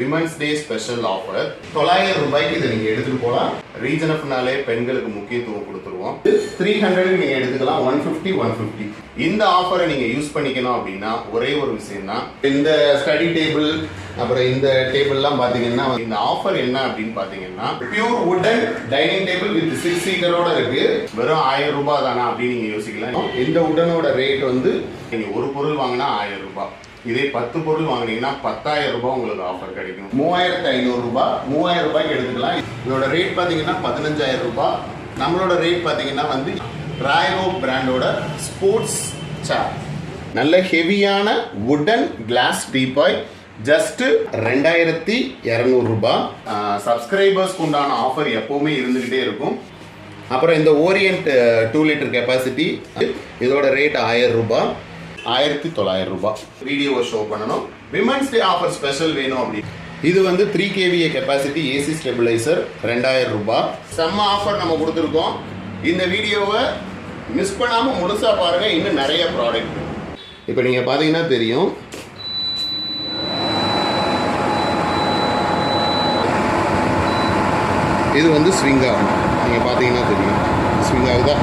Women's day special offer தொள்ளாயிரம் ரூபாய்க்கு இதை நீங்க எடுத்துட்டு போகலாம் ரீஜன் ஆஃப்னாலே பெண்களுக்கு முக்கியத்துவம் கொடுத்துருவோம். த்ரீ ஹண்ட்ரட் நீங்க எடுத்துக்கலாம். ஒன் ஃபிஃப்டி ஒன் ஃபிஃப்டி இந்த ஆஃபரை நீங்க யூஸ் பண்ணிக்கணும் அப்படின்னா ஒரே ஒரு விஷயம் தான் இந்த ஸ்டடி டேபிள் அப்புறம் இந்த டேபிள்லாம் பாத்தீங்கன்னா இந்த ஆஃபர் என்ன அப்படின்னு பாத்தீங்கன்னா பியூர் உடன் டைனிங் டேபிள் வித் சிக்ஸ் சீட்டரோட இருக்கு. வெறும் ஆயிரம் ரூபாய் தானா அப்படின்னு நீங்க யோசிக்கலாம். இந்த உடனோட ரேட் வந்து நீங்க ஒரு பொருள் வாங்கினா ஆயிரம் ரூபாய். இதே பத்து பொருள் வாங்குனீங்கன்னா பத்தாயிரம் ரூபாய் உங்களுக்கு ஆஃபர் கிடைக்கும். மூவாயிரத்து ஐநூறு ரூபாய் மூவாயிரம் ரூபாய்க்கு எடுத்துக்கலாம். இதோட ரேட் பார்த்தீங்கன்னா பதினஞ்சாயிரம் ரூபாய் நம்மளோட ரேட் பார்த்தீங்கன்னா வந்து ராயோ பிராண்டோட ஸ்போர்ட்ஸ் சேர் நல்ல ஹெவியான வுடன் கிளாஸ் டீபாய் ஜஸ்ட் ரெண்டாயிரத்தி இரநூறுபா சப்ஸ்கிரைபர்ஸ்க்கு உண்டான ஆஃபர் எப்போவுமே இருந்துக்கிட்டே இருக்கும். அப்புறம் இந்த ஓரியன்ட் டூ லிட்டர் கெப்பாசிட்டி இதோட ரேட் ஆயிரம் ரூபாய். ஆயிரத்தி தொள்ளாயிரம் ரூபாய். வீடியோவை ஷோ பண்ணணும். விமன்ஸ் டே ஆஃபர் ஸ்பெஷல் வேணும் அப்படி. இது வந்து three KVA capacity AC stabiliser ரெண்டாயிரம் ரூபாய். செம்ம ஆஃபர் நம்ம கொடுத்துருக்கோம். இந்த வீடியோவை மிஸ் பண்ணாமல் முழுசாக பாருங்கள் இன்னும் நிறைய ப்ராடக்ட் இப்போ நீங்கள் பார்த்தீங்கன்னா தெரியும். இது வந்து ஸ்விங் ஆகும் நீங்கள் பார்த்தீங்கன்னா தெரியும் ஸ்விங் ஆகுதா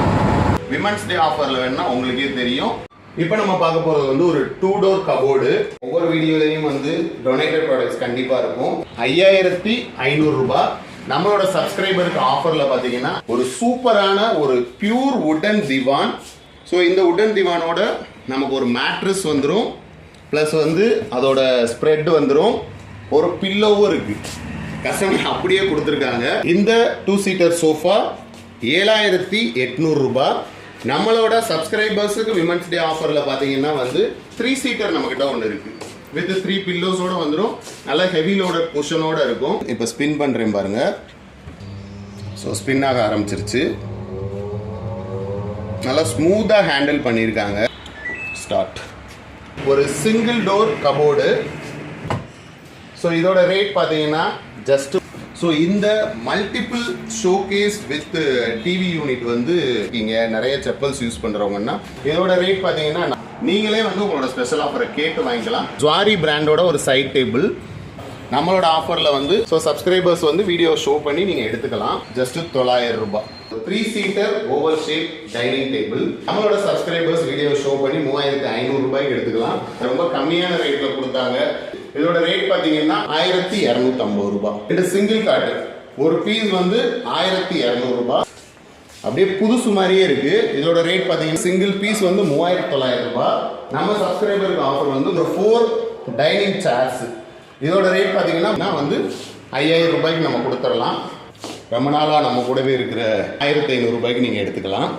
விமன்ஸ் டே ஆஃபரில் வேணுன்னா உங்களுக்கே தெரியும். இப்போ நம்ம பார்க்க போகிறது வந்து ஒரு டூ டோர் கபோர்டு ஒவ்வொரு வீடியோலையும் வந்து டொனேட்டட் ப்ராடக்ட்ஸ் கண்டிப்பாக இருக்கும். ஐயாயிரத்தி ஐநூறுரூபா நம்மளோட சப்ஸ்கிரைபருக்கு ஆஃபரில் பார்த்தீங்கன்னா ஒரு சூப்பரான ஒரு பியூர் உடன் திவான் ஸோ இந்த உடன் திவானோட நமக்கு ஒரு மேட்ரஸ் வந்துடும் ப்ளஸ் வந்து அதோட ஸ்ப்ரெட் வந்துடும் ஒரு பில்லோவும் இருக்குது கஸ்டமர் அப்படியே கொடுத்துருக்காங்க. இந்த டூ சீட்டர் சோஃபா ஏழாயிரத்தி எட்நூறுரூபா நம்மளோட சப்ஸ்கிரைபர்ஸுக்கு விமன்ஸ் டே ஆஃபரில் பார்த்தீங்கன்னா வந்து த்ரீ சீட்டர் நம்மக்கிட்ட ஒன்று இருக்குது வித் த்ரீ பில்லோஸோடு வந்துடும் நல்லா ஹெவி லோடட் பொஷனோட இருக்கும். இப்போ ஸ்பின் பண்ணுறேன் பாருங்க. ஸோ ஸ்பின் ஆக ஆரம்பிச்சிருச்சு. நல்லா ஸ்மூத்தாக ஹேண்டில் பண்ணியிருக்காங்க. ஸ்டார்ட் ஒரு சிங்கிள் டோர் கபோர்டு ஸோ இதோட ரேட் பார்த்தீங்கன்னா ஜஸ்ட் ஸோ இந்த multiple showcase with TV unit வந்து இங்கே நிறைய செப்பல்ஸ் யூஸ் பண்ணுறவங்கன்னா இதோட ரேட் பார்த்தீங்கன்னா நீங்களே வந்து உங்களோட ஸ்பெஷல் ஆஃபரை கேட்டு வாங்கிக்கலாம். ஜுவாரி பிராண்டோட ஒரு சைட் டேபிள் நம்மளோட ஆஃபரில் வந்து ஸோ சப்ஸ்கிரைபர்ஸ் வந்து வீடியோ ஷோ பண்ணி நீங்கள் எடுத்துக்கலாம். ஜஸ்ட் தொள்ளாயிரம் ரூபாய். Three seater oval shape dining table நம்மளோட சப்ஸ்கிரைபர்ஸ் வீடியோ ஷோ பண்ணி மூவாயிரத்தி ஐநூறு ரூபாய்க்கு எடுத்துக்கலாம். ரொம்ப கம்மியான ரேட்டில் கொடுத்தாங்க. இதோட ரேட் பார்த்தீங்கன்னா ஆயிரத்தி இரநூத்தி ஐம்பது ரூபாய். இது சிங்கிள் காட்டு ஒரு பீஸ் வந்து ஆயிரத்தி இரநூறு ரூபாய் அப்படியே புதுசு மாதிரியே இருக்கு. இதோட ரேட் பார்த்தீங்கன்னா சிங்கிள் பீஸ் வந்து மூவாயிரத்தி தொள்ளாயிரம் ரூபாய் நம்ம சப்ஸ்கிரைபருக்கு ஆஃபர் வந்து ஒரு ஃபோர் டைனிங் சேர்ஸ் இதோட ரேட் பார்த்தீங்கன்னா வந்து ஐயாயிரம் ரூபாய்க்கு நம்ம கொடுத்துடலாம். ரொம்ப நாளாக நம்ம கூடவே இருக்கிற ஆயிரத்தி ஐநூறு ரூபாய்க்கு நீங்கள் எடுத்துக்கலாம்.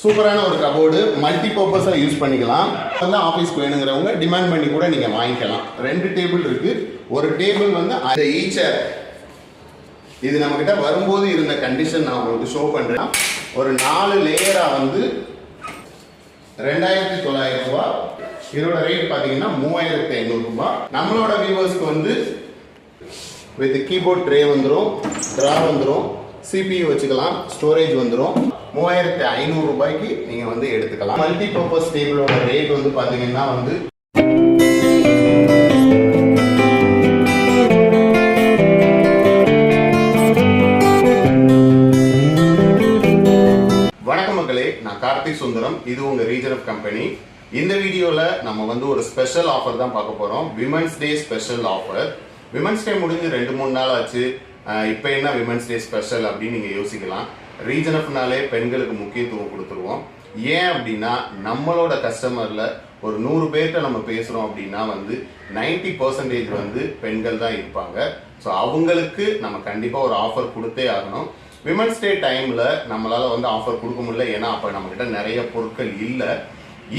சூப்பரான ஒரு கபோர்டு மல்டி பர்பஸாக யூஸ் பண்ணிக்கலாம். வந்து ஆஃபீஸ்க்கு வேணுங்கிறவங்க டிமாண்ட் பண்ணி கூட நீங்கள் வாங்கிக்கலாம். ரெண்டு டேபிள் இருக்குது ஒரு டேபிள் வந்து அந்த ஈச்சர் இது நம்மக்கிட்ட வரும்போது இருந்த கண்டிஷன் நான் உங்களுக்கு ஷோ பண்ணுறேன் ஒரு நாலு லேயராக வந்து ரெண்டாயிரத்தி தொள்ளாயிரம் ரூபா. இதோட ரேட் பார்த்தீங்கன்னா மூவாயிரத்தி ஐநூறுரூபா நம்மளோட வியூவர்ஸ்க்கு வந்து வித் கீபோர்ட் ட்ரே வந்துடும் ட்ரா வந்துடும் சிபியூ வச்சுக்கலாம் ஸ்டோரேஜ் வந்துடும் மூவாயிரத்தி ஐநூறு ரூபாய்க்கு நீங்கள் வந்து எடுத்துக்கலாம். மல்டி பர்பஸ் டேபிளோட ரேட் வந்து பார்த்தீங்கன்னா வந்து வணக்கம் மக்களே நான் கார்த்திக் சுந்தரம். இது உங்க ரீஜன் ஆஃப் கம்பெனி இந்த வீடியோல நம்ம வந்து ஒரு ஸ்பெஷல் ஆஃபர் தான் பார்க்க போறோம். Women's day special offer women's day முடிஞ்சு ரெண்டு மூணு நாள் ஆச்சு. இப்போ என்ன விமன்ஸ் டே ஸ்பெஷல் அப்படின்னு நீங்க யோசிக்கலாம். ரீஜன் ஆஃப்னாலே பெண்களுக்கு முக்கியத்துவம் கொடுத்துருவோம். ஏன் அப்படின்னா நம்மளோட கஸ்டமரில் ஒரு நூறு பேர்கிட்ட நம்ம பேசுகிறோம் அப்படின்னா வந்து 90% பர்சன்டேஜ் வந்து பெண்கள் தான் இருப்பாங்க. ஸோ அவங்களுக்கு நம்ம கண்டிப்பாக ஒரு ஆஃபர் கொடுத்தே ஆகணும். விமன்ஸ் டே டைமில் நம்மளால் வந்து ஆஃபர் கொடுக்க முடியல. ஏன்னா அப்போ நம்மக்கிட்ட நிறைய பொருட்கள் இல்லை.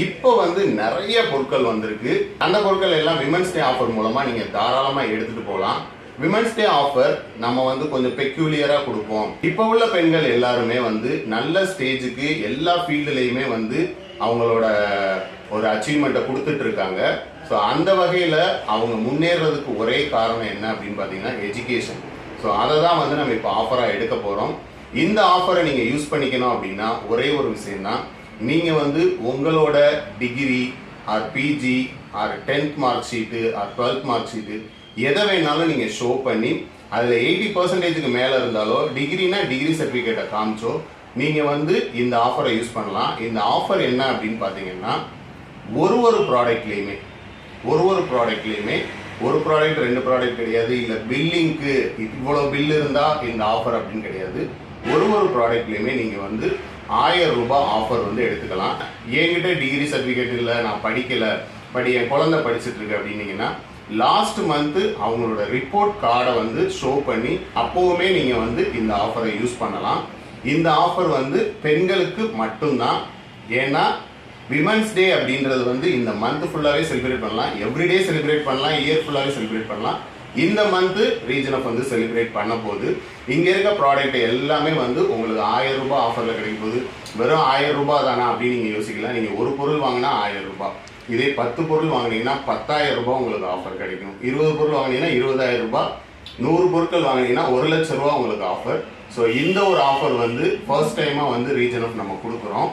இப்போ வந்து நிறைய பொருட்கள் வந்திருக்கு. அந்த பொருட்கள் எல்லாம் விமன்ஸ் டே ஆஃபர் மூலமாக நீங்கள் தாராளமாக எடுத்துகிட்டு போகலாம். விமன்ஸ் டே ஆஃபர் நம்ம வந்து கொஞ்சம் பெக்யூலியரா கொடுப்போம். இப்போ உள்ள பெண்கள் எல்லாருமே வந்து நல்ல ஸ்டேஜுக்கு எல்லா ஃபீல்டுலையுமே வந்து அவங்களோட ஒரு அச்சீவ்மெண்ட்டை கொடுத்துட்டு இருக்காங்க ஸோ அந்த வகையில் அவங்க முன்னேறதுக்கு ஒரே காரணம் என்ன அப்படின்னு பார்த்தீங்கன்னா எஜுகேஷன் ஸோ அதை தான் வந்து நம்ம இப்போ ஆஃபராக எடுக்க போகிறோம் இந்த ஆஃபரை நீங்கள் யூஸ் பண்ணிக்கணும் அப்படின்னா ஒரே ஒரு விஷயம்தான். நீங்கள் வந்து உங்களோட degree or PG or tenth mark sheet or twelfth mark sheet எதை வேணாலும் நீங்கள் ஷோ பண்ணி அதில் எயிட்டி பர்சன்டேஜுக்கு மேலே இருந்தாலோ டிகிரினா டிகிரி சர்டிஃபிகேட்டை காமிச்சோ நீங்கள் வந்து இந்த ஆஃபரை யூஸ் பண்ணலாம். இந்த ஆஃபர் என்ன அப்படின்னு பார்த்தீங்கன்னா ஒரு ஒரு ப்ராடக்ட்லேயுமே ஒரு ஒரு ப்ராடக்ட்லேயுமே ஒரு ப்ராடக்ட் ரெண்டு ப்ராடக்ட் கிடையாது இல்லை பில்லிங்க்கு இவ்வளோ பில் இருந்தால் இந்த ஆஃபர் அப்படின்னு கிடையாது. ஒரு ஒரு ப்ராடக்ட்லேயுமே நீங்கள் வந்து ஆயிரம் ரூபாய் ஆஃபர் வந்து எடுத்துக்கலாம். என்கிட்ட டிகிரி சர்டிஃபிகேட் இல்லை நான் படிக்கலை படி என் குழந்தை படிச்சுட்ருக்கு அப்படின்னீங்கன்னா லாஸ்ட் மந்த்து அவங்களோட ரிப்போர்ட் கார்டை வந்து ஷோ பண்ணி அப்போவுமே நீங்கள் வந்து இந்த ஆஃபரை யூஸ் பண்ணலாம். இந்த ஆஃபர் வந்து பெண்களுக்கு மட்டும்தான். ஏன்னா விமன்ஸ் டே அப்படின்றது வந்து இந்த மந்த் ஃபுல்லாகவே செலிப்ரேட் பண்ணலாம். எவ்ரிடே செலிப்ரேட் பண்ணலாம். இயர் ஃபுல்லாகவே செலிப்ரேட் பண்ணலாம். இந்த மந்த்து ரீஜன் ஆஃப் வந்து செலிப்ரேட் பண்ண போது இங்கே இருக்க ப்ராடக்ட் எல்லாமே வந்து உங்களுக்கு ஆயிரம் ரூபாய் ஆஃபரில் கிடைக்கும் போது வெறும் ஆயிரம் ரூபாய் தானா அப்படின்னு நீங்கள் யோசிக்கலாம். நீங்கள் ஒரு பொருள் வாங்கினா ஆயிரம் ரூபாய். இதே பத்து பொருள் வாங்குனீங்கன்னா பத்தாயிரம் ரூபாய் உங்களுக்கு ஆஃபர் கிடைக்கும். இருபது பொருள் வாங்கினீங்கன்னா இருபதாயிரம் ரூபாய். நூறு பொருட்கள் வாங்கினீங்கன்னா ஒரு லட்சம் ரூபா உங்களுக்கு ஆஃபர் ஸோ இந்த ஒரு ஆஃபர் வந்து ஃபர்ஸ்ட் டைமாக வந்து ரீஜன் ஆஃப் நம்ம கொடுக்குறோம்.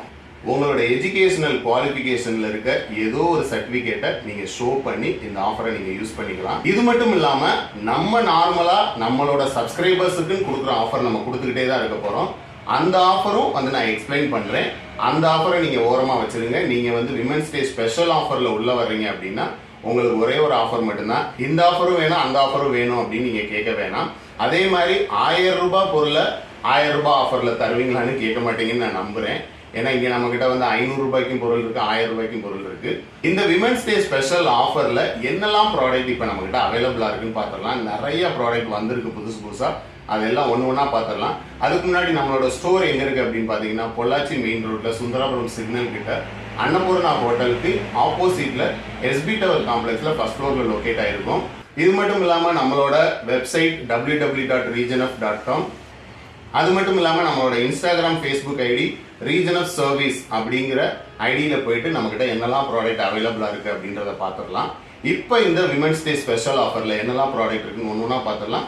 உங்களோட எஜுகேஷனல் குவாலிஃபிகேஷனில் இருக்க ஏதோ ஒரு சர்டிஃபிகேட்டை நீங்கள் ஷோ பண்ணி இந்த ஆஃபரை நீங்கள் யூஸ் பண்ணிக்கலாம். இது மட்டும் இல்லாமல் நம்ம நார்மலாக நம்மளோட சப்ஸ்கிரைபர்ஸுக்குன்னு கொடுக்குற ஆஃபர் நம்ம கொடுத்துக்கிட்டே தான் இருக்க போகிறோம் அந்த ஆஃபரும் வந்து நான் எக்ஸ்பிளைன் பண்ணுறேன் அந்த ஆஃபரை நீங்கள் ஓரமாக வச்சுருங்க. நீங்கள் வந்து விமன்ஸ் டே ஸ்பெஷல் ஆஃபரில் உள்ளே வர்றீங்க அப்படின்னா உங்களுக்கு ஒரே ஒரு ஆஃபர் மட்டும்தான். இந்த ஆஃபரும் வேணும் அந்த ஆஃபரும் வேணும் அப்படின்னு நீங்கள் கேட்க வேணாம். அதே மாதிரி ஆயிரம் ரூபாய் பொருளை ஆயிரம் ரூபாய் ஆஃபரில் தருவீங்களான்னு கேட்க மாட்டீங்கன்னு நான் நம்புகிறேன் ஏன்னா இங்கே நம்மக்கிட்ட வந்து ஐநூறு ரூபாய்க்கும் பொருள் இருக்குது ஆயிரம் ரூபாய்க்கும் பொருள் இருக்குது இந்த விமன்ஸ் டே ஸ்பெஷல் ஆஃபரில் என்னெல்லாம் ப்ராடக்ட் இப்போ நம்மக்கிட்ட அவைலபிளாக இருக்குன்னு பார்த்துடலாம் நிறைய ப்ராடக்ட் வந்திருக்கு புதுசு புதுசாக அதெல்லாம் ஒன்று ஒன்றா பார்த்துடலாம் அதுக்கு முன்னாடி நம்மளோட ஸ்டோர் எங்கே இருக்குது அப்படின்னு பார்த்தீங்கன்னா பொள்ளாச்சி மெயின் ரோட்டில் சுந்தராபுரம் சிக்னல் கிட்ட அன்னபூர்ணா ஹோட்டலுக்கு ஆப்போசிட்டில் எஸ்பி டவர் காம்ப்ளெக்ஸில் ஃபஸ்ட் ஃப்ளோரில் லொக்கேட் ஆகிருக்கும் இது மட்டும் இல்லாமல் நம்மளோட website W W dot region of dot com அது மட்டும் இல்லாமல் நம்மளோட Instagram Facebook ID region of service அப்படிங்கிற ஐடியில் போயிட்டு நம்மக்கிட்ட என்னெல்லாம் ப்ராடக்ட் அவைலபிளாக இருக்குது அப்படின்றத பார்த்துடலாம் இப்போ இந்த விமன்ஸ் டே ஸ்பெஷல் ஆஃபரில் என்னெல்லாம் ப்ராடக்ட் இருக்குன்னு ஒன்று ஒன்றா பார்த்துடலாம்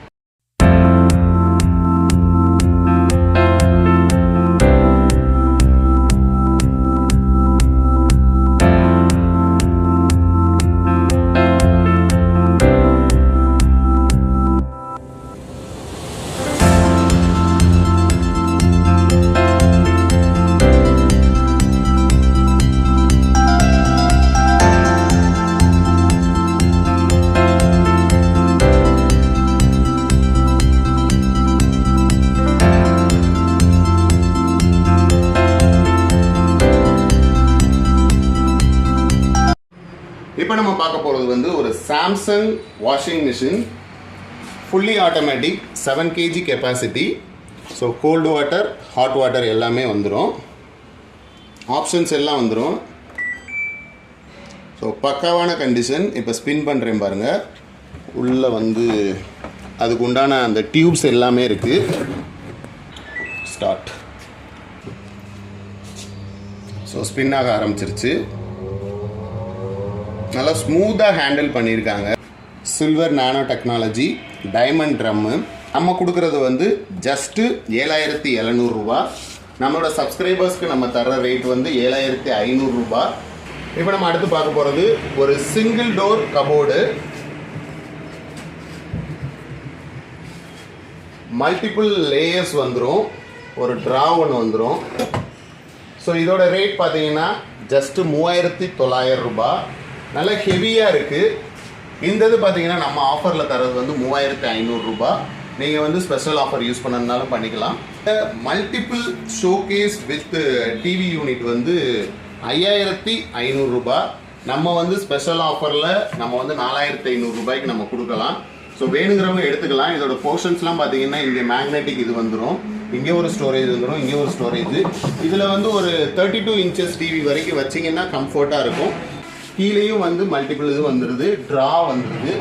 இப்போ நம்ம பார்க்க போகிறது வந்து ஒரு Samsung washing machine fully automatic seven KG capacity so cold water hot water எல்லாமே வந்துடும் ஆப்ஷன்ஸ் எல்லாம் வந்துடும் ஸோ பக்காவான கண்டிஷன் இப்போ ஸ்பின் பண்ணுறேன் பாருங்கள் உள்ளே வந்து அதுக்கு உண்டான அந்த டியூப்ஸ் எல்லாமே இருக்குது ஸ்டார்ட் ஸோ ஸ்பின் ஆக ஆரம்பிச்சிருச்சு. நல்லா ஸ்மூத்தாக ஹேண்டில் பண்ணியிருக்காங்க. Silver nano technology diamond drum நம்ம கொடுக்குறது வந்து ஜஸ்ட்டு ஏழாயிரத்தி எழுநூறுரூவா நம்மளோட சப்ஸ்கிரைபர்ஸ்க்கு நம்ம தர்ற ரேட் வந்து ஏழாயிரத்தி ஐநூறுரூபா இப்போ நம்ம அடுத்து பார்க்க போகிறது ஒரு single door cupboard multiple layers வந்துடும் ஒரு ட்ரா ஒன்று வந்துடும் ஸோ இதோட ரேட் பார்த்தீங்கன்னா ஜஸ்ட்டு மூவாயிரத்தி தொள்ளாயிரம் ரூபாய் நல்லா ஹெவியாக இருக்குது இந்த இது பார்த்தீங்கன்னா நம்ம ஆஃபரில் தரது வந்து மூவாயிரத்தி ஐநூறுரூபா நீங்கள் வந்து ஸ்பெஷல் ஆஃபர் யூஸ் பண்ணனாலும் பண்ணிக்கலாம். Multiple showcase with TV unit வந்து ஐயாயிரத்தி ஐநூறுரூபா நம்ம வந்து ஸ்பெஷல் ஆஃபரில் நம்ம வந்து நாலாயிரத்தி ஐநூறுரூபாய்க்கு நம்ம கொடுக்கலாம். ஸோ வேணுங்கிறவங்க எடுத்துக்கலாம். இதோட போர்ஷன்ஸ்லாம் பார்த்தீங்கன்னா இங்கே மேக்னெட்டிக் இது வந்துடும் இங்கே ஒரு ஸ்டோரேஜ் வந்துடும் இங்கே ஒரு ஸ்டோரேஜ் இதில் வந்து ஒரு தேர்ட்டி டூ இன்ச்சஸ் டிவி வரைக்கும் வச்சிங்கன்னா கம்ஃபர்ட்டாக இருக்கும். கீழேயும் வந்து மல்டிபிள் இது வந்துடுது ட்ரா வந்துடுது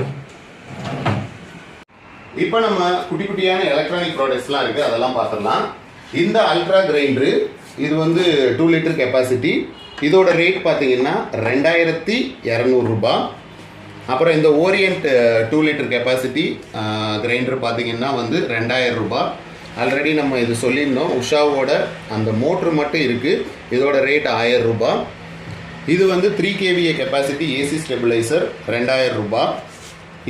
இப்போ நம்ம குட்டி குட்டியான எலக்ட்ரானிக் ப்ராடக்ட்ஸ்லாம் இருக்குது அதெல்லாம் பார்த்துடலாம். இந்த அல்ட்ரா கிரைண்டரு இது வந்து டூ லிட்டர் கெப்பாசிட்டி இதோட ரேட் பார்த்தீங்கன்னா ரெண்டாயிரத்தி இரநூறுபா அப்புறம் இந்த Orient two litre capacity grinder பார்த்தீங்கன்னா வந்து ரெண்டாயிரம் ரூபா. ஆல்ரெடி நம்ம இது சொல்லியிருந்தோம் உஷாவோட அந்த மோட்ரு மட்டும் இருக்குது இதோட ரேட் ஆயிரம் ரூபாய் இது வந்து three KVA capacity AC stabiliser ரெண்டாயிரம் ரூபாய்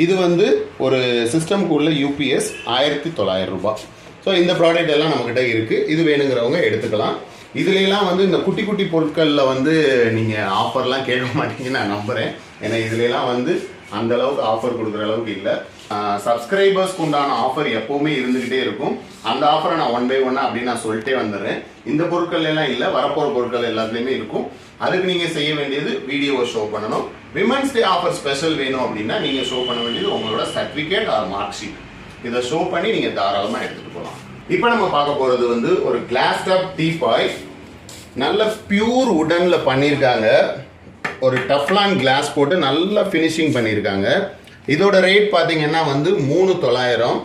இது வந்து ஒரு சிஸ்டம்க்கு உள்ள யூபிஎஸ் ஆயிரத்தி தொள்ளாயிரம் ரூபாய் ஸோ இந்த ப்ராடக்ட் எல்லாம் நம்மக்கிட்ட இருக்குது இது வேணுங்கிறவங்க எடுத்துக்கலாம். இதுலலாம் வந்து இந்த குட்டி குட்டி பொருட்களில் வந்து நீங்கள் ஆஃபர்லாம் கேட்க மாட்டீங்கன்னு நான் நம்புகிறேன் ஏன்னா இதுலலாம் வந்து அந்த அளவுக்கு ஆஃபர் கொடுக்குற அளவுக்கு இல்லை. சப்ஸ்கிரைபர்ஸ்க்கு உண்டான ஆஃபர் எப்போவுமே இருந்துக்கிட்டே இருக்கும். அந்த ஆஃபரை நான் ஒன் பை ஒன்னாக அப்படின்னு நான் சொல்லிட்டே வந்துடுறேன். இந்த பொருட்கள் எல்லாம் இல்லை. வரப்போகிற பொருட்கள் எல்லாத்துலேயுமே இருக்கும். அதுக்கு நீங்கள் செய்ய வேண்டியது வீடியோவை ஷோ பண்ணணும். விமன்ஸ் டே ஆஃபர் ஸ்பெஷல் வேணும் அப்படின்னா நீங்கள் ஷோ பண்ண வேண்டியது உங்களோட சர்டிஃபிகேட் ஆர் மார்க் ஷீட் இதை ஷோ பண்ணி நீங்கள் தாராளமாக எடுத்துகிட்டு போகலாம் இப்போ நம்ம பார்க்க போகிறது வந்து ஒரு கிளாஸ் டாப் டீபாய் நல்ல பியூர் உடனில் பண்ணியிருக்காங்க. ஒரு டஃப்லான் கிளாஸ் போட்டு நல்லா ஃபினிஷிங் பண்ணியிருக்காங்க. இதோட ரேட் பார்த்தீங்கன்னா வந்து மூணு தொள்ளாயிரம்.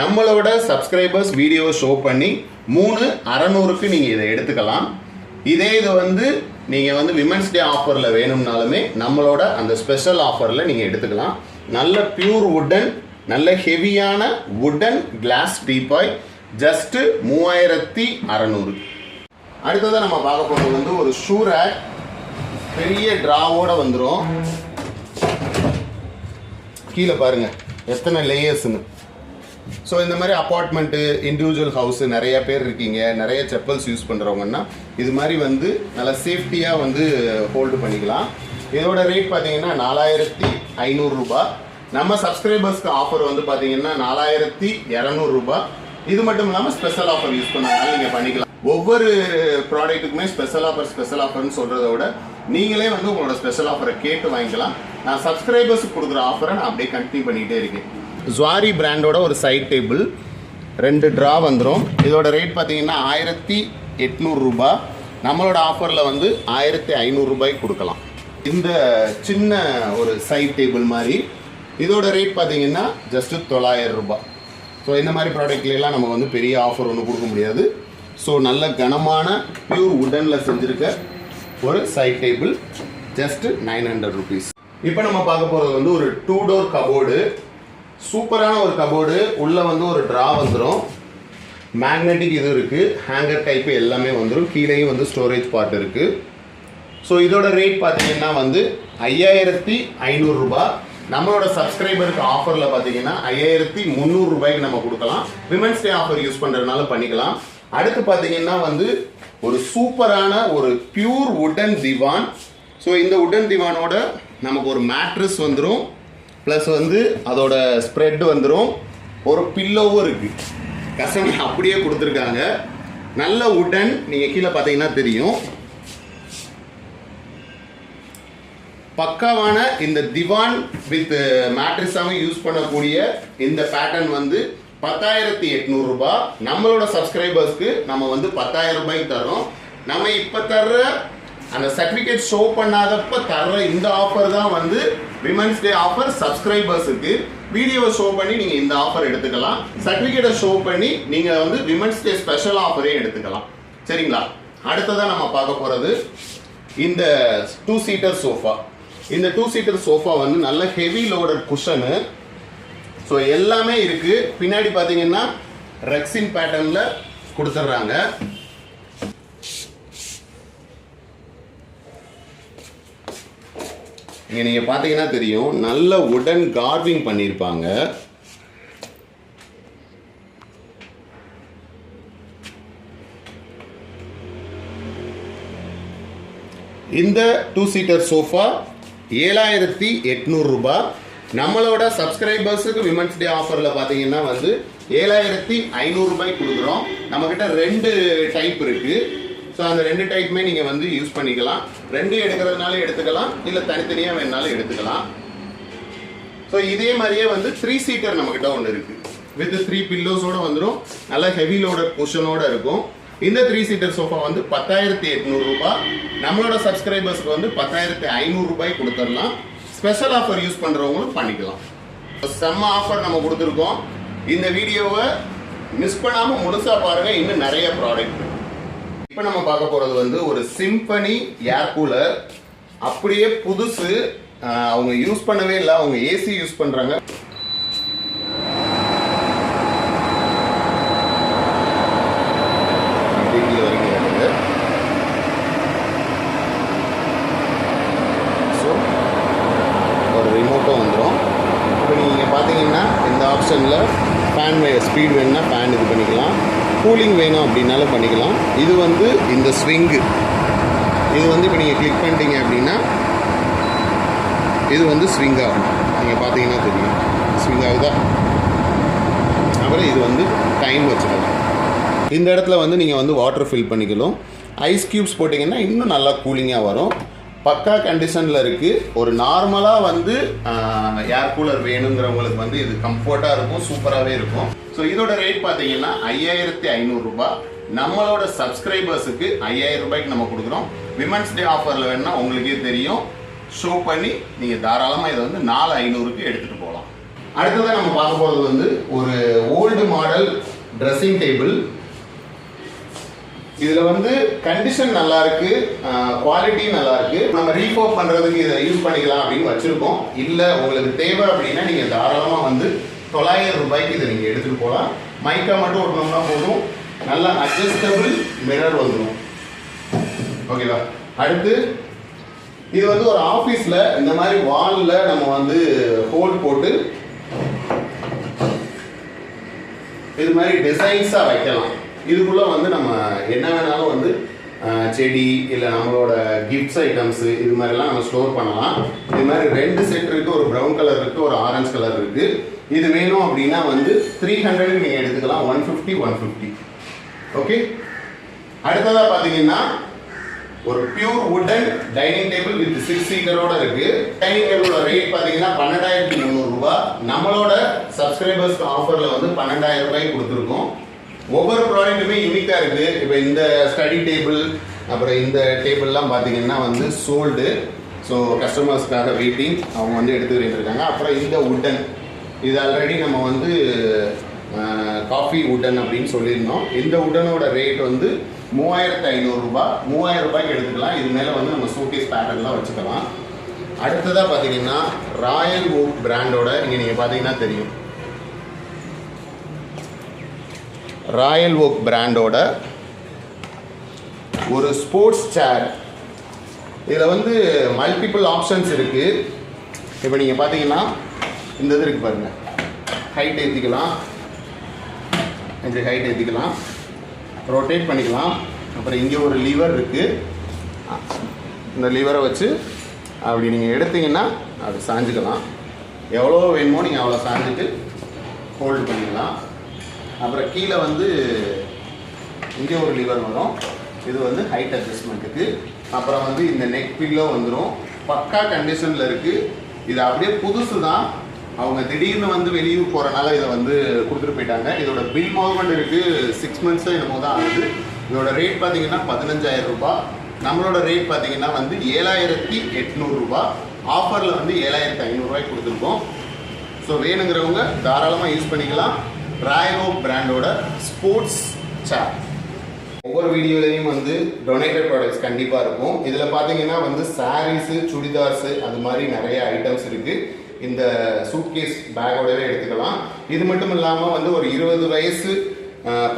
நம்மளோட சப்ஸ்கிரைபர்ஸ் வீடியோ ஷோ பண்ணி மூணு அறநூறுக்கு நீங்கள் இதை எடுத்துக்கலாம். இதே இது வந்து நீங்கள் வந்து விமன்ஸ் டே ஆஃபரில் வேணும்னாலுமே நம்மளோட அந்த ஸ்பெஷல் ஆஃபரில் நீங்கள் எடுத்துக்கலாம். நல்ல பியூர் வுட்டன் நல்ல ஹெவியான உடன் கிளாஸ் டீபாய் ஜஸ்ட்டு மூவாயிரத்தி அறநூறு. அடுத்ததாக நம்ம பார்க்க போகிறது வந்து ஒரு ஷூ ரேக் பெரிய ட்ராவோட வந்துடும் கீழே பாருங்கள் எத்தனை லேயர்ஸ்னு ஸோ இந்த மாதிரி அப்பார்ட்மெண்ட்டு இண்டிவிஜுவல் ஹவுஸு நிறைய பேர் இருக்கீங்க. நிறைய செப்பல்ஸ் யூஸ் பண்ணுறவங்கன்னா இது மாதிரி வந்து நல்லா சேஃப்டியாக வந்து ஹோல்டு பண்ணிக்கலாம். இதோட ரேட் பார்த்தீங்கன்னா நாலாயிரத்தி ஐநூறுரூபா நம்ம சப்ஸ்கிரைபர்ஸ்க்கு ஆஃபர் வந்து பார்த்தீங்கன்னா நாலாயிரத்தி இரநூறுபா இது மட்டும் இல்லாமல் ஸ்பெஷல் ஆஃபர் யூஸ் பண்ணாலும் நீங்கள் பண்ணிக்கலாம். ஒவ்வொரு ப்ராடக்ட்டுக்குமே ஸ்பெஷல் ஆஃபர் ஸ்பெஷல் ஆஃபர்னு சொல்கிறத விட நீங்களே வந்து உங்களோட ஸ்பெஷல் ஆஃபரை கேட்டு வாங்கிக்கலாம். நான் சப்ஸ்கிரைபர்ஸுக்கு கொடுக்குற ஆஃபரை நான் அப்படியே கண்டினியூ பண்ணிகிட்டே இருக்கேன். ஜுவாரி பிராண்டோட ஒரு சைட் டேபிள் ரெண்டு ட்ரா வந்துடும் இதோட ரேட் பார்த்தீங்கன்னா ஆயிரத்தி எட்நூறுரூபா நம்மளோட ஆஃபரில் வந்து ஆயிரத்தி ஐநூறுரூபாய்க்கு கொடுக்கலாம். இந்த சின்ன ஒரு சைட் டேபிள் மாதிரி. இதோட ரேட் பார்த்தீங்கன்னா ஜஸ்ட்டு தொள்ளாயிரம் ரூபாய் ஸோ இந்த மாதிரி ப்ராடக்ட்லாம் நம்ம வந்து பெரிய ஆஃபர் ஒன்று கொடுக்க முடியாது. ஸோ நல்ல கனமான பியூர் உடனில் செஞ்சுருக்க ஒரு side table just nine hundred rupees இப்போ நம்ம பார்க்க போகிறது வந்து ஒரு டூ டோர் கபோர்டு சூப்பரான ஒரு கபோர்டு உள்ளே வந்து ஒரு ட்ரா வந்துடும் மேக்னெட்டிக் இது இருக்குது ஹேங்கர் டைப்பு எல்லாமே வந்துடும் கீழேயும் வந்து ஸ்டோரேஜ் பார்ட் இருக்குது ஸோ இதோட ரேட் பார்த்தீங்கன்னா வந்து ஐயாயிரத்தி ஐநூறுரூபா நம்மளோட சப்ஸ்கிரைபருக்கு ஆஃபரில் பார்த்தீங்கன்னா ஐயாயிரத்தி முந்நூறுரூபாய்க்கு நம்ம கொடுக்கலாம். விமன்ஸ் டே ஆஃபர் யூஸ் பண்ணுறதுனால பண்ணிக்கலாம். அடுத்து பார்த்தீங்கன்னா வந்து ஒரு சூப்பரான ஒரு பியூர் உடன் திவான் ஸோ இந்த உடன் திவானோட நமக்கு ஒரு மேட்ரஸ் வந்துடும் ப்ளஸ் வந்து அதோட ஸ்ப்ரெட் வந்துடும் ஒரு பில்லோவும் இருக்குது கஸ்டமர் அப்படியே கொடுத்துருக்காங்க. நல்ல உடன் நீங்கள் கீழே பார்த்தீங்கன்னா தெரியும். பக்காவான இந்த திவான் வித் மேட்ரிஸாகவும் யூஸ் பண்ணக்கூடிய இந்த பேட்டர்ன் வந்து பத்தாயிரத்தி எட்நூறுபா நம்மளோட சப்ஸ்கிரைபர்ஸ்க்கு நம்ம வந்து பத்தாயிரம் ரூபாய்க்கு தரோம் நம்ம இப்போ தர்ற அந்த சர்டிஃபிகேட் ஷோ பண்ணாதப்ப தர்ற இந்த ஆஃபர் தான் வந்து விமன்ஸ் டே ஆஃபர் சப்ஸ்கிரைபர்ஸுக்கு வீடியோவை ஷோ பண்ணி நீங்கள் இந்த ஆஃபர் எடுத்துக்கலாம். சர்டிஃபிகேட்டை ஷோ பண்ணி நீங்கள் வந்து விமன்ஸ் டே ஸ்பெஷல் ஆஃபரையும் எடுத்துக்கலாம். சரிங்களா? அடுத்ததான் நம்ம பார்க்க போகிறது இந்த டூ சீட்டர் சோஃபா இந்த டூ சீட்டர் சோஃபா வந்து நல்ல ஹெவி லோடட் குஷனு ஸோ எல்லாமே இருக்கு. பின்னாடி பார்த்தீங்கன்னா ரெக்ஸின் பேட்டர்னில் கொடுத்துட்றாங்க இங்கே நீங்கள் பார்த்தீங்கன்னா தெரியும் நல்ல உடன் கார்விங் பண்ணியிருப்பாங்க இந்த டூ சீட்டர் சோஃபா ஏழாயிரத்தி எட்நூறுரூபா நம்மளோட சப்ஸ்கிரைபர்ஸுக்கு விமன்ஸ் டே ஆஃபரில் பார்த்தீங்கன்னா வந்து ஏழாயிரத்தி ஐநூறுரூபாய்க்கு கொடுக்குறோம். நம்மக்கிட்ட ரெண்டு டைப் இருக்குது ஸோ அந்த ரெண்டு டைப்புமே நீங்கள் வந்து யூஸ் பண்ணிக்கலாம். ரெண்டு எடுக்கிறதுனால எடுத்துக்கலாம். இல்லை தனித்தனியாக வேணாலும் எடுத்துக்கலாம். ஸோ இதே மாதிரியே வந்து த்ரீ சீட்டர் நம்மக்கிட்ட ஒன்று இருக்குது வித் த்ரீ பில்லோஸோடு வந்துடும் நல்லா ஹெவி லோடர் பொஷனோட இருக்கும். இந்த த்ரீ சீட்டர் சோஃபா வந்து பத்தாயிரத்தி எட்நூறுரூபா நம்மளோட சப்ஸ்கிரைபர்ஸ்க்கு வந்து பத்தாயிரத்தி ஐநூறுரூபாய் கொடுத்துடலாம். ஸ்பெஷல் ஆஃபர் யூஸ் பண்ணுறவங்களும் பண்ணிக்கலாம். செம்ம ஆஃபர் நம்ம கொடுத்துருக்கோம். இந்த வீடியோவை மிஸ் பண்ணாமல் முழுசாக பாருங்கள் இன்னும் நிறைய ப்ராடக்ட் இப்போ நம்ம பார்க்க போகிறது வந்து ஒரு சிம்பனி ஏர் கூலர் அப்படியே புதுசு. அவங்க யூஸ் பண்ணவே இல்லை. அவங்க ஏசி யூஸ் பண்ணுறாங்க ரிமோட்டும் வந்துடும் இப்போ நீங்கள் பார்த்தீங்கன்னா இந்த ஆப்ஷனில் ஃபேன் ஸ்பீட் வேணுன்னா ஃபேன் இது பண்ணிக்கலாம். கூலிங் வேணும் அப்படின்னாலும் பண்ணிக்கலாம். இது வந்து இந்த ஸ்விங்கு இது வந்து இப்போ நீங்கள் கிளிக் பண்ணிட்டீங்க அப்படின்னா இது வந்து ஸ்விங் ஆகும். நீங்கள் பார்த்தீங்கன்னா தெரியும். ஸ்விங் ஆகுதா? அப்புறம் இது வந்து டைம் வச்சுக்கலாம். இந்த இடத்துல வந்து நீங்கள் வந்து வாட்டர் ஃபில் பண்ணிக்கலாம். ஐஸ் க்யூப்ஸ் போட்டிங்கன்னா இன்னும் நல்லா கூலிங்காக வரும். பக்கா கண்டிஷனில் இருக்குது ஒரு நார்மலாக வந்து ஏர் கூலர் வேணுங்கிறவங்களுக்கு வந்து இது கம்ஃபர்ட்டாக இருக்கும் சூப்பராகவே இருக்கும். ஸோ இதோட ரேட் பார்த்தீங்கன்னா ஐயாயிரத்தி ஐநூறுரூபா நம்மளோட சப்ஸ்கிரைபர்ஸுக்கு ஐயாயிரம் ரூபாய்க்கு நம்ம கொடுக்குறோம். விமன்ஸ் டே ஆஃபரில் வேணுன்னா உங்களுக்கே தெரியும். ஷோ பண்ணி நீங்கள் தாராளமாக இதை வந்து நாலு ஐநூறுக்கு எடுத்துகிட்டு போகலாம். அடுத்ததாக நம்ம பார்க்க போகிறது வந்து ஒரு ஓல்டு மாடல் ட்ரெஸ்ஸிங் டேபிள் இதில் வந்து கண்டிஷன் நல்லா இருக்கு குவாலிட்டி நல்லா இருக்கு. நம்ம ரீஃபோர் பண்ணுறதுக்கு இதை யூஸ் பண்ணிக்கலாம் அப்படின்னு வச்சுருக்கோம். இல்லை உங்களுக்கு தேவை அப்படின்னா நீங்கள் தாராளமாக வந்து தொள்ளாயிரம் ரூபாய்க்கு இதை நீங்கள் எடுத்துகிட்டு போகலாம் மைக்கா மட்டும் ஒட்டணும்னா போதும். நல்லா அட்ஜஸ்டபிள் மிரர் வந்துடும் ஓகேவா? அடுத்து இது வந்து ஒரு ஆஃபீஸில் இந்த மாதிரி வாலில் நம்ம வந்து ஹோல் போட்டு இது மாதிரி டிசைன்ஸாக வைக்கலாம். இதுக்குள்ளே வந்து நம்ம என்ன வேணாலும் வந்து செடி இல்லை நம்மளோட கிஃப்ட்ஸ் ஐட்டம்ஸு இது மாதிரிலாம் நம்ம ஸ்டோர் பண்ணலாம். இது மாதிரி ரெண்டு செட் இருக்குது ஒரு ப்ரௌன் கலர் இருக்குது ஒரு ஆரஞ்சு கலர் இருக்குது இது வேணும் அப்படின்னா வந்து த்ரீ ஹண்ட்ரடுக்கு நீங்கள் எடுத்துக்கலாம். One fifty one fifty okay அடுத்ததாக பார்த்தீங்கன்னா ஒரு pure wooden dining table with six சீட்டரோட இருக்கு. டைனிங் டேபிளோட ரேட் பார்த்தீங்கன்னா பன்னெண்டாயிரத்தி முந்நூறுரூபா நம்மளோட சப்ஸ்கிரைபர்ஸ்க்கு ஆஃபரில் வந்து பன்னெண்டாயிரம் ரூபாய்க்கு கொடுத்துருக்கோம். ஒவ்வொரு ப்ராடக்ட்டுமே யூனிக்கா இருக்குது இப்போ இந்த ஸ்டடி டேபிள் அப்புறம் இந்த டேபிள்லாம் பார்த்தீங்கன்னா வந்து சோல்டு ஸோ கஸ்டமர்ஸ்க்காக வெயிட்டிங் அவங்க வந்து எடுத்துக்கிட்டு இருக்காங்க. அப்புறம் இந்த வுடன் இது ஆல்ரெடி நம்ம வந்து காஃபி உடன் அப்படின்னு சொல்லியிருந்தோம். இந்த உட்டனோட ரேட் வந்து மூவாயிரத்து ஐநூறுரூபா மூவாயிரம் ரூபாய்க்கு எடுத்துக்கலாம். இது மேலே வந்து நம்ம சூட்கேஸ் பேட்டர்லாம் வச்சுக்கலாம். அடுத்ததாக பார்த்தீங்கன்னா ராயல் ஓக் பிராண்டோட இங்கே நீங்கள் பார்த்தீங்கன்னா தெரியும். ராயல் ஓக் பிராண்டோட ஒரு ஸ்போர்ட்ஸ் சேர் இதில் வந்து மல்டிபிள் ஆப்ஷன்ஸ் இருக்குது இப்போ நீங்கள் பார்த்தீங்கன்னா இந்த இது இருக்குது பாருங்கள் ஹைட் ஏற்றிக்கலாம் இப்படி ஹைட் ஏற்றிக்கலாம் ரொட்டேட் பண்ணிக்கலாம். அப்புறம் இங்கே ஒரு லிவர் இருக்குது இந்த லிவரை வச்சு அப்படி நீங்கள் எடுத்தீங்கன்னா அது சாஞ்சுக்கலாம். எவ்வளோ வேணுமோ நீங்கள் அவ்வளோ சாஞ்சிட்டு ஹோல்டு பண்ணிக்கலாம். அப்புறம் கீழே வந்து இங்கே ஒரு லிவர் வரும். இது வந்து ஹைட் அட்ஜஸ்ட்மெண்ட்டுக்கு அப்புறம் வந்து இந்த நெக் பில்லோ வந்துடும் பக்கா கண்டிஷனில் இருக்குது இது அப்படியே புதுசு தான் அவங்க திடீர்னு வந்து வெளியூர் போகிறனால இதை வந்து கொடுத்துட்டு போயிட்டாங்க. இதோட பில் மூவ்மெண்ட் இருக்குது சிக்ஸ் மந்த்ஸோ என்னமோ தான் ஆகுது. இதோட ரேட் பார்த்தீங்கன்னா பதினஞ்சாயிரம் ரூபாய். நம்மளோட ரேட் பார்த்தீங்கன்னா வந்து ஏழாயிரத்தி எட்நூறுரூபா ஆஃபரில் வந்து ஏழாயிரத்தி ஐநூறுரூவாய்க்கு கொடுத்துருக்கோம். ஸோ வேணுங்கிறவங்க தாராளமாக யூஸ் பண்ணிக்கலாம். ராயோ பிராண்டோட ஸ்போர்ட்ஸ் சேர் ஒவ்வொரு வீடியோலையும் வந்து டொனேட்டட் ப்ராடக்ட்ஸ் கண்டிப்பாக இருக்கும். இதில் பார்த்தீங்கன்னா வந்து சாரீஸு சுடிதார்ஸு அது மாதிரி நிறைய ஐட்டம்ஸ் இருக்குது இந்த சூட்கேஸ் பேக்கோடவே எடுத்துக்கலாம். இது மட்டும் இல்லாமல் வந்து ஒரு இருபது வயசு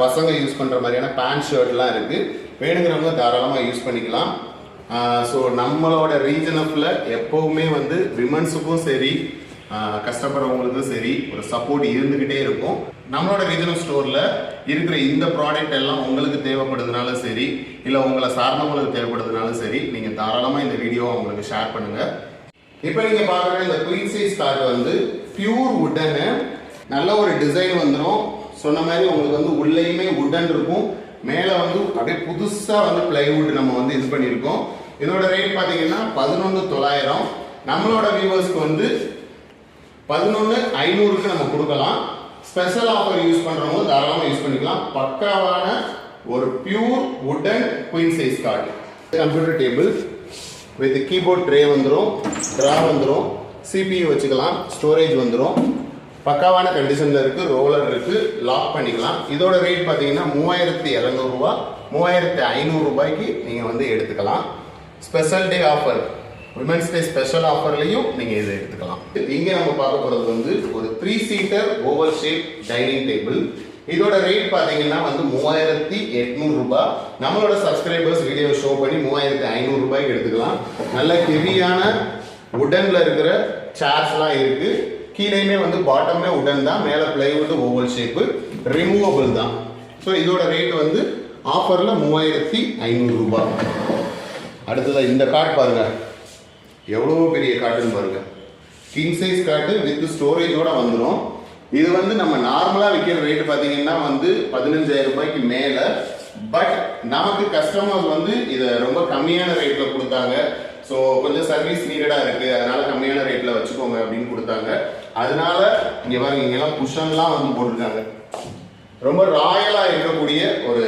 பசங்க யூஸ் பண்ணுற மாதிரியான பேண்ட் ஷர்ட்லாம் இருக்குது வேணுங்கிறவங்க தாராளமாக யூஸ் பண்ணிக்கலாம். ஸோ நம்மளோட ரீஜனப்பில் எப்போவுமே வந்து விமன்ஸுக்கும் சரி கஷ்டப்படுறவங்களுக்கும் சரி ஒரு சப்போர்ட் இருந்துக்கிட்டே இருக்கும். நம்மளோட ரீஜனல் ஸ்டோரில் இருக்கிற இந்த ப்ராடக்ட் எல்லாம் உங்களுக்கு தேவைப்படுதுனாலும் சரி இல்லை உங்களை சார்ந்தவங்களுக்கு தேவைப்படுதுனாலும் சரி நீங்கள் தாராளமாக இந்த வீடியோவை உங்களுக்கு ஷேர் பண்ணுங்கள் இப்போ நீங்கள் பார்க்குற இந்த குயின் சைஸ் கார்டு வந்து பியூர் உட்டனு நல்ல ஒரு டிசைன் வந்துடும் சொன்ன மாதிரி உங்களுக்கு வந்து உள்ளேயுமே உட்டன் இருக்கும். மேலே வந்து அப்படியே புதுசாக வந்து பிளைவுட் நம்ம வந்து இது பண்ணியிருக்கோம். இதோட ரேட் பார்த்தீங்கன்னா பதினொன்று தொள்ளாயிரம். நம்மளோட வியூவர்ஸ்க்கு வந்து பதினொன்று ஐநூறுக்கு நம்ம கொடுக்கலாம். ஸ்பெஷல் ஆஃபர் யூஸ் பண்ணுறவங்க தாராளமாக யூஸ் பண்ணிக்கலாம். பக்காவான ஒரு pure wooden queen size cot computer table with keyboard tray வந்துடும் ட்ரா வந்துடும் சிபியூ வச்சுக்கலாம் ஸ்டோரேஜ் வந்துடும் பக்காவான கண்டிஷனில் இருக்குது ரோலர் இருக்குது லாக் பண்ணிக்கலாம். இதோட ரேட் பார்த்தீங்கன்னா மூவாயிரத்தி இரநூறுபா மூவாயிரத்தி ஐநூறுரூபாய்க்கு நீங்கள் வந்து எடுத்துக்கலாம். Special day offer women's day special ஆஃபர்லையும் நீங்கள் இதை எடுத்துக்கலாம். இங்கே நம்ம பார்க்க போகிறது வந்து ஒரு three seater oval shape dining table இதோட ரேட் பார்த்தீங்கன்னா வந்து மூவாயிரத்தி எட்நூறுரூபா நம்மளோட சப்ஸ்கிரைபர்ஸ் வீடியோ ஷோ பண்ணி மூவாயிரத்தி ஐநூறுரூபாய்க்கு எடுத்துக்கலாம். நல்ல ஹெவியான உடனில் இருக்கிற சேர்ஸ்லாம் இருக்குது கீழேயுமே வந்து பாட்டமே உடன் தான் மேலே பிளைவுட் ஓவல் ஷேப்பு ரிமூவபிள் தான். ஸோ இதோட ரேட் வந்து ஆஃபரில் மூவாயிரத்தி ஐநூறு ரூபாய் அடுத்ததாக இந்த காட் பாருங்க. எவ்வளோ பெரிய காட்டுன்னு பாருங்க. கிங் சைஸ் கார்டு வித் ஸ்டோரேஜோட வந்துடும் இது வந்து நம்ம நார்மலாக விற்கிற ரேட் பார்த்தீங்கன்னா வந்து பதினஞ்சாயிரம் ரூபாய்க்கு மேலே. பட் நமக்கு கஸ்டமர்ஸ் வந்து இதை ரொம்ப கம்மியான ரேட்டில் கொடுத்தாங்க. ஸோ கொஞ்சம் சர்வீஸ் நீடடாக இருக்குது அதனால கம்மியான ரேட்டில் வச்சுக்கோங்க அப்படின்னு கொடுத்தாங்க. அதனால இங்கே பாருங்க இங்கெல்லாம் குஷன்லாம் வந்து போட்டிருக்காங்க. ரொம்ப ராயலாக இருக்கக்கூடிய ஒரு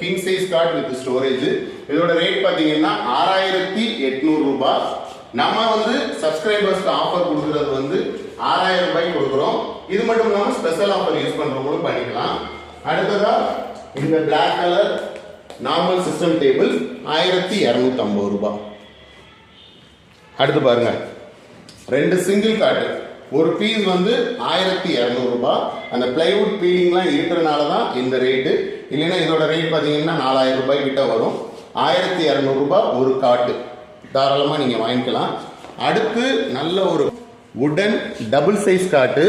king size cot with storage இதோட ரேட் பார்த்தீங்கன்னா ஆறாயிரத்தி எட்நூறு ரூபாய். நம்ம வந்து சப்ஸ்கிரைபர்ஸ்க்கு ஆஃபர் கொடுக்குறது வந்து ஆறாயிரம் ரூபாய்க்கு கொடுக்குறோம். இது மட்டும் இல்லாமல் ஸ்பெஷல் ஆஃபர் யூஸ் பண்ணுறவங்களும் பண்ணிக்கலாம். அடுத்ததா இந்த black colour normal system table ஆயிரத்தி இரநூத்தம்பது ரூபாய். அடுத்து பாருங்க. ரெண்டு சிங்கிள் காட்டு ஒரு பீஸ் வந்து ஆயிரத்தி இரநூறுபா அந்த பிளைவுட் பீலிங்லாம் இருக்கிறனால தான் இந்த ரேட்டு இல்லைன்னா இதோட ரேட் பார்த்தீங்கன்னா நாலாயிரம் ரூபாய் கிட்ட வரும். ஆயிரத்தி இரநூறுபா ஒரு காட்டு தாராளமாக நீங்கள் வாங்கிக்கலாம். அடுத்து நல்ல ஒரு உடன் டபுள் சைஸ் காட்டு.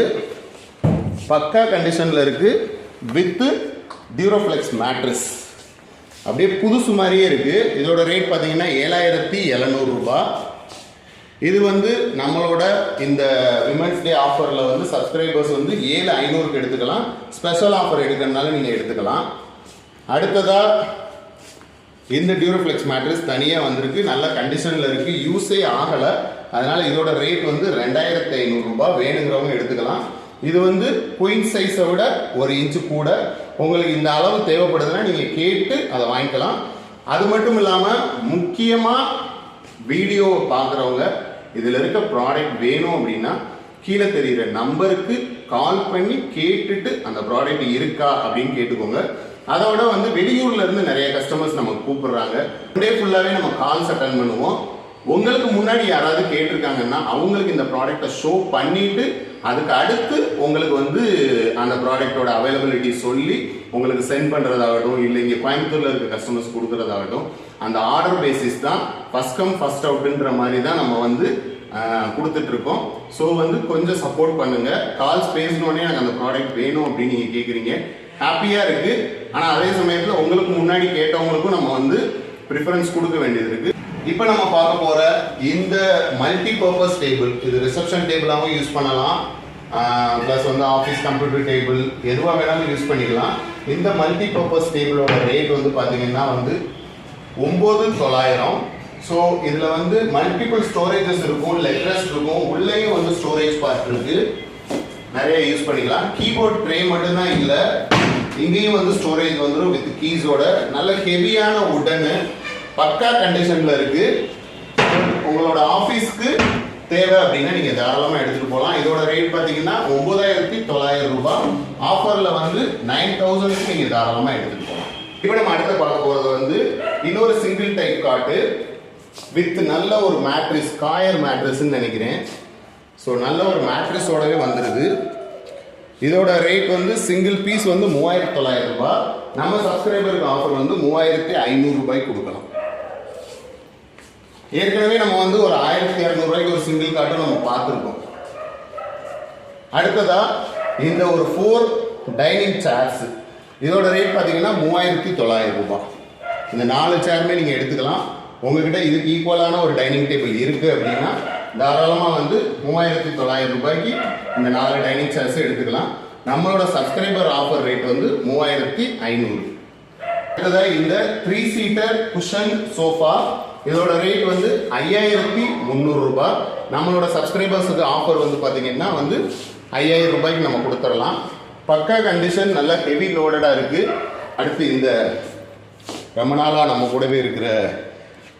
பக்கா கண்டிஷனில் இருக்குது வித்து டியூரோஃப்ளெக்ஸ் மேட்ரஸ் அப்படியே புதுசு மாதிரியே இருக்குது இதோட ரேட் பார்த்தீங்கன்னா ஏழாயிரத்தி எழுநூறுபா இது வந்து நம்மளோட இந்த விமன்ஸ் டே ஆஃபரில் வந்து சப்ஸ்கிரைபர்ஸ் வந்து ஏழு ஐநூறுக்கு எடுத்துக்கலாம். ஸ்பெஷல் ஆஃபர் எடுக்கிறதுனால நீங்கள் எடுத்துக்கலாம். அடுத்ததாக இந்த டியூரோஃப்ளெக்ஸ் மேட்ரஸ் தனியாக வந்திருக்கு. நல்ல கண்டிஷனில் இருக்குது யூஸே ஆகலை. அதனால் இதோட ரேட் வந்து ரெண்டாயிரத்தி ஐநூறுரூபா வேணுங்கிறவங்க எடுத்துக்கலாம். இது வந்து குயின் சைஸை விட ஒரு இன்ச்சு கூட. உங்களுக்கு இந்த அளவு தேவைப்படுதுன்னா நீங்கள் கேட்டு அதை வாங்கிக்கலாம். அது மட்டும் இல்லாமல் முக்கியமாக வீடியோவை பார்க்குறவங்க இதில் இருக்க ப்ராடக்ட் வேணும் அப்படின்னா கீழே தெரிகிற நம்பருக்கு கால் பண்ணி கேட்டுட்டு அந்த ப்ராடக்ட் இருக்கா அப்படின்னு கேட்டுக்கோங்க. அதோட வந்து வெளியூர்ல இருந்து நிறைய கஸ்டமர்ஸ் நமக்கு கூப்பிடுறாங்க. டே ஃபுல்லாகவே நம்ம கால்ஸ் அட்டன் பண்ணுவோம். உங்களுக்கு முன்னாடி யாராவது கேட்டிருக்காங்கன்னா அவங்களுக்கு இந்த ப்ராடக்ட்டை ஷோ பண்ணிட்டு அதுக்கு அடுத்து உங்களுக்கு வந்து அந்த ப்ராடக்ட்டோட அவைலபிலிட்டி சொல்லி உங்களுக்கு சென்ட் பண்ணுறதாகட்டும் இல்லை இங்கே கோயம்புத்தூரில் இருக்க கஸ்டமர்ஸ் கொடுக்குறதாகட்டும் அந்த ஆர்டர் பேசிஸ் தான் ஃபஸ்ட் கம் ஃபஸ்ட் அவுட்டுன்ற மாதிரி தான் நம்ம வந்து கொடுத்துட்ருக்கோம். ஸோ வந்து கொஞ்சம் சப்போர்ட் பண்ணுங்கள் கால்ஸ் பேசினோடனே எனக்கு அந்த ப்ராடக்ட் வேணும் அப்படின்னு நீங்கள் கேட்குறீங்க ஹாப்பியாக இருக்குது ஆனால் அதே சமயத்தில் உங்களுக்கு முன்னாடி கேட்டவங்களுக்கும் நம்ம வந்து ப்ரிஃபரன்ஸ் கொடுக்க வேண்டியது இருக்குது இப்போ நம்ம பார்க்க போகிற இந்த மல்டி பர்பஸ் டேபிள் இது ரிசப்ஷன் டேபிளாகவும் யூஸ் பண்ணலாம். ப்ளஸ் வந்து ஆஃபீஸ் கம்ப்யூட்டர் டேபிள் எதுவாக வேணாலும் யூஸ் பண்ணிக்கலாம். இந்த மல்டி பர்பஸ் டேபிளோட ரேட் வந்து பார்த்தீங்கன்னா வந்து ஒம்பது தொள்ளாயிரம். ஸோ இதில் வந்து மல்டிபிள் ஸ்டோரேஜஸ் இருக்கும் லெட்டர்ஸ் இருக்கும். உள்ளேயும் வந்து ஸ்டோரேஜ் பார்ட் இருக்குது நிறைய யூஸ் பண்ணிக்கலாம். கீபோர்ட் ட்ரே மட்டும்தான் இல்லை இங்கேயும் வந்து ஸ்டோரேஜ் வந்துடும் வித் கீஸோட நல்ல ஹெவியான உடனு பக்கா கண்டிஷனில் இருக்குது உங்களோட ஆஃபீஸ்க்கு தேவை அப்படின்னா நீங்கள் தாராளமாக எடுத்துகிட்டு போகலாம் இதோட ரேட் பார்த்தீங்கன்னா ஒம்பதாயிரத்தி தொள்ளாயிரம் ரூபாய். ஆஃபரில் வந்து நைன் தௌசண்ட்க்கு நீங்கள் தாராளமாக எடுத்துகிட்டு போகலாம் இப்போ நம்ம அடுத்து பார்க்க போகிறது வந்து இன்னொரு சிங்கிள் டைப் காட்டு வித் நல்ல ஒரு மேட்ரிஸ் காயர் மேட்ரிஸ்ன்னு நினைக்கிறேன். ஸோ நல்ல ஒரு மேட்ரிஸோடவே வந்துடுது இதோட ரேட் வந்து சிங்கிள் பீஸ் வந்து மூவாயிரத்தி தொள்ளாயிரம் ரூபாய். நம்ம சப்ஸ்கிரைபருக்கு ஆஃபர் வந்து மூவாயிரத்தி ஐநூறு ரூபாய் கொடுக்கலாம். ஏற்கனவே நம்ம வந்து ஒரு ஆயிரத்தி இரநூறுவாய்க்கு ஒரு சிங்கிள் காட்டும் நம்ம பார்த்துருக்கோம். அடுத்ததா இந்த ஒரு ஃபோர் டைனிங் சேர்ஸ் இதோட ரேட் பார்த்தீங்கன்னா மூவாயிரத்தி தொள்ளாயிரம் ரூபாய். இந்த நாலு சேருமே நீங்கள் எடுத்துக்கலாம். உங்ககிட்ட இதுக்கு ஈக்குவலான ஒரு டைனிங் டேபிள் இருக்குது அப்படின்னா தாராளமாக வந்து மூவாயிரத்தி தொள்ளாயிரம் ரூபாய்க்கு இந்த நாலு டைனிங் சேர்ஸ் எடுத்துக்கலாம். நம்மளோட சப்ஸ்கிரைபர் ஆஃபர் ரேட் வந்து மூவாயிரத்தி ஐநூறு. அடுத்ததாக இந்த த்ரீ சீட்டர் குஷன் சோஃபா இதோட ரேட் வந்து ஐயாயிரத்தி முந்நூறு ரூபாய். நம்மளோட சப்ஸ்கிரைபர்ஸுக்கு ஆஃபர் வந்து பார்த்தீங்கன்னா வந்து ஐயாயிரம் ரூபாய்க்கு நம்ம கொடுத்துடலாம். பக்கா கண்டிஷன் நல்லா ஹெவி லோடடாக இருக்குது அடுத்து இந்த ரொம்ப நாளாக நம்ம கூடவே இருக்கிற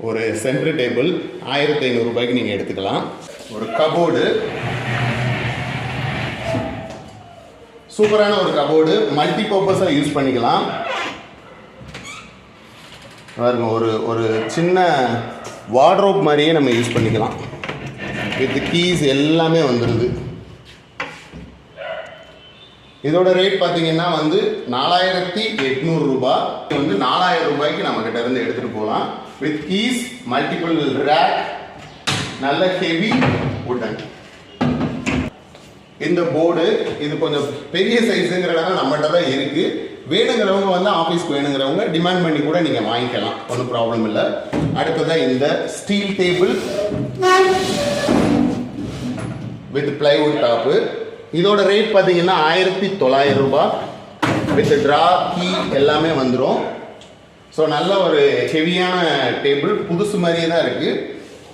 ஒரு சென்ட்ரு டேபிள் ஆயிரத்தி ஐநூறுரூபாய்க்கு நீங்கள் எடுத்துக்கலாம். ஒரு கபோர்டு சூப்பரான ஒரு கபோர்டு மல்டி பர்பஸாக யூஸ் பண்ணிக்கலாம். பாருங்க ஒரு ஒரு சின்ன வார்ட்ரோப் மாதிரியே நம்ம யூஸ் பண்ணிக்கலாம். வித் கீஸ் எல்லாமே வந்துடுது இதோட ரேட் பார்த்தீங்கன்னா வந்து நாலாயிரத்தி எட்நூறு ரூபாய். வந்து நாலாயிரம் ரூபாய்க்கு நம்மக்கிட்ட இருந்து எடுத்துகிட்டு போகலாம். வித் கீஸ் multiple ரேக் நல்ல ஹெவி உட்டன் இந்த போர்டு இது கொஞ்சம் பெரிய சைஸுங்கிறனால நம்மகிட்ட தான் இருக்கு. வேணுங்கிறவங்க வந்து ஆஃபீஸ்க்கு வேணுங்கிறவங்க டிமாண்ட் பண்ணி கூட நீங்கள் வாங்கிக்கலாம். ஒன்றும் ப்ராப்ளம் இல்லை. அடுத்ததான் இந்த steel table with plywood top இதோட ரேட் பார்த்தீங்கன்னா ஆயிரத்தி தொள்ளாயிரம் ரூபாய். வித் ட்ரா கீ எல்லாமே வந்துடும் ஸோ நல்ல ஒரு ஹெவியான டேபிள் புதுசு மாதிரியே தான் இருக்குது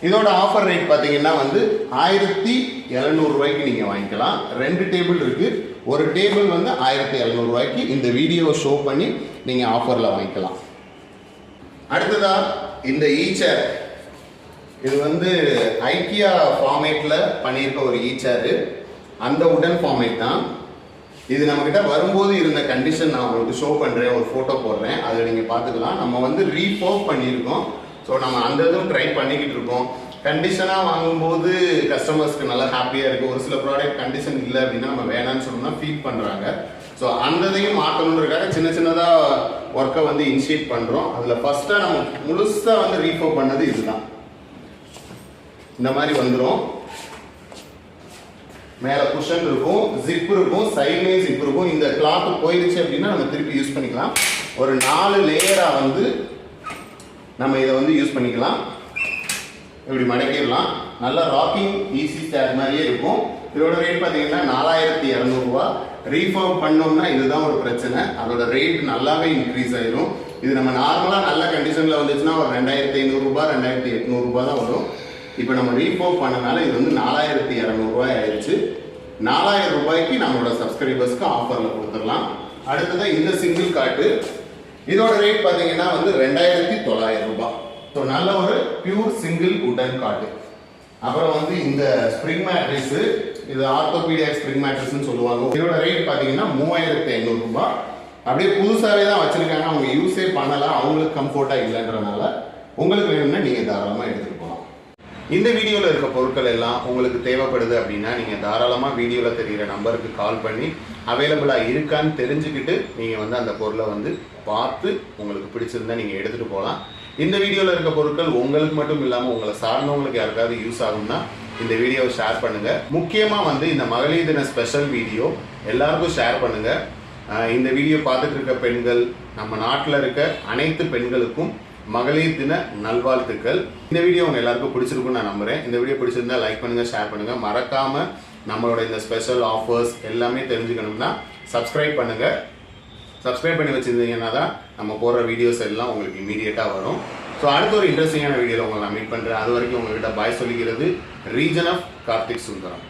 இதோட ஆஃபர் ரேட் பார்த்தீங்கன்னா வந்து ஆயிரத்தி எழுநூறுவாய்க்கு நீங்கள் வாங்கிக்கலாம். ரெண்டு டேபிள் இருக்குது ஒரு டேபிள் வந்து ஆயிரத்தி எழுநூறுவாய்க்கு இந்த வீடியோவை ஷோ பண்ணி நீங்கள் ஆஃபரில் வாங்கிக்கலாம். அடுத்ததா இந்த ஈச்சர் இது வந்து ஐக்கியா ஃபார்மேட்டில் பண்ணியிருக்க ஒரு ஈச்சர் அந்த உடன் ஃபார்மேட் தான். இது நம்மக்கிட்ட வரும்போது இருந்த கண்டிஷன் நான் உங்களுக்கு ஷோ பண்ணுறேன் ஒரு ஃபோட்டோ போடுறேன். அதில் நீங்கள் பார்த்துக்கலாம். நம்ம வந்து ரீஃபோக் பண்ணியிருக்கோம். ஸோ நம்ம அந்த இதுவும் ட்ரை பண்ணிக்கிட்டு இருக்கோம். கண்டிஷனாக வாங்கும்போது கஸ்டமர்ஸ்க்கு நல்லா ஹாப்பியாக இருக்குது ஒரு சில ப்ராடக்ட் கண்டிஷன் இல்லை அப்படின்னா நம்ம வேணாம்னு சொன்னோம்னா ஃபீட் பண்ணுறாங்க ஸோ அந்த இதையும் சின்ன சின்னதாக ஒர்க்கை வந்து இனிஷியேட் பண்ணுறோம் அதில் ஃபஸ்ட்டாக நம்ம முழுசாக வந்து ரீஃபோ பண்ணது இதுதான். இந்த மாதிரி வந்துடும் மேலே குஷன் இருக்கும் ஜிப் இருக்கும் சைட்லேயும் ஜிப் இருக்கும். இந்த கிளாத் போயிடுச்சு அப்படின்னா நம்ம திருப்பி யூஸ் பண்ணிக்கலாம். ஒரு நாலு லேயராக வந்து நம்ம இதை வந்து யூஸ் பண்ணிக்கலாம். இப்படி மடக்கிடலாம். நல்லா ராக்கிங் ஈஸி சேர் மாதிரியே இருக்கும். இதோட ரேட் பார்த்தீங்கன்னா நாலாயிரத்தி இரநூறுவா. ரீஃபார்ம் பண்ணோம்னா இதுதான் ஒரு பிரச்சனை. அதோட ரேட் நல்லாவே இன்க்ரீஸ் ஆயிரும். இது நம்ம நார்மலாக நல்ல கண்டிஷனில் வந்துச்சுன்னா ஒரு ரெண்டாயிரத்தி ஐநூறுரூபா ரெண்டாயிரத்தி எட்நூறுபா தான் வரும். இப்போ நம்ம ரீஃபோ பண்ணனால இது வந்து நாலாயிரத்தி இரநூறுவாய் ஆயிடுச்சு. நாலாயிரம் ரூபாய்க்கு நம்மளோட சப்ஸ்கிரைபர்ஸ்க்கு ஆஃபரில் கொடுத்துடலாம். அடுத்ததான் இந்த சிங்கிள் காட்டு இதோட ரேட் பார்த்தீங்கன்னா வந்து ரெண்டாயிரத்தி தொள்ளாயிரம் ரூபாய். ஸோ நல்ல ஒரு பியூர் சிங்கிள் உடன் காட்டு அப்புறம் வந்து இந்த ஸ்ப்ரிங் மேட்ரிஸ் இது ஆர்த்தோபீடியா ஸ்ப்ரிங் மேட்ரிஸ்னு சொல்லுவாங்க. இதோட ரேட் பார்த்தீங்கன்னா மூவாயிரத்தி ஐநூறு ரூபாய். அப்படியே புதுசாகவே தான் வச்சுருக்காங்க. அவங்க யூஸே பண்ணலாம் அவங்களுக்கு கம்ஃபர்ட்டாக இல்லைன்றனால உங்களுக்கு வேணும்னா நீங்கள் தாராளமாக எடுத்துக்கலாம். இந்த வீடியோவில் இருக்க பொருட்கள் எல்லாம் உங்களுக்கு தேவைப்படுது அப்படின்னா நீங்கள் தாராளமாக வீடியோவில் தெரிகிற நம்பருக்கு கால் பண்ணி அவைலபிளாக இருக்கான்னு தெரிஞ்சுக்கிட்டு நீங்கள் வந்து அந்த பொருளை வந்து பார்த்து உங்களுக்கு பிடிச்சிருந்தா நீங்கள் எடுத்துகிட்டு போகலாம் இந்த வீடியோவில் இருக்க பொருட்கள் உங்களுக்கு மட்டும் இல்லாமல் உங்களை சார்ந்தவங்களுக்கு யாருக்காவது யூஸ் ஆகும்னா இந்த வீடியோவை ஷேர் பண்ணுங்கள் முக்கியமாக வந்து இந்த மகளிர் தின ஸ்பெஷல் வீடியோ எல்லாருக்கும் ஷேர் பண்ணுங்கள் இந்த வீடியோ பார்த்துட்டு இருக்க பெண்கள் நம்ம நாட்டில் இருக்க அனைத்து பெண்களுக்கும் மகளிர் தின நல்வாழ்த்துக்கள். இந்த வீடியோ உங்க எல்லாருக்கும் பிடிச்சிருக்கும்னு நான் நம்புறேன். இந்த வீடியோ பிடிச்சிருந்தா லைக் பண்ணுங்க ஷேர் பண்ணுங்க. மறக்காம நம்மளோட இந்த ஸ்பெஷல் ஆஃபர்ஸ் எல்லாமே தெரிஞ்சுக்கணும்னா சப்ஸ்கிரைப் பண்ணுங்க. சப்ஸ்கிரைப் பண்ணி வச்சிருந்தீங்கன்னா தான் நம்ம போடுற வீடியோஸ் எல்லாம் உங்களுக்கு இமீடியட்டாக வரும். ஸோ அடுத்த ஒரு இன்ட்ரெஸ்டிங்கான வீடியோவில் உங்களை நான் மீட் பண்ணுறேன் அது வரைக்கும் உங்ககிட்ட பாய் சொல்லிக்கிறது ரீஜன் ஆஃப் கார்த்திக் சுந்தரம்.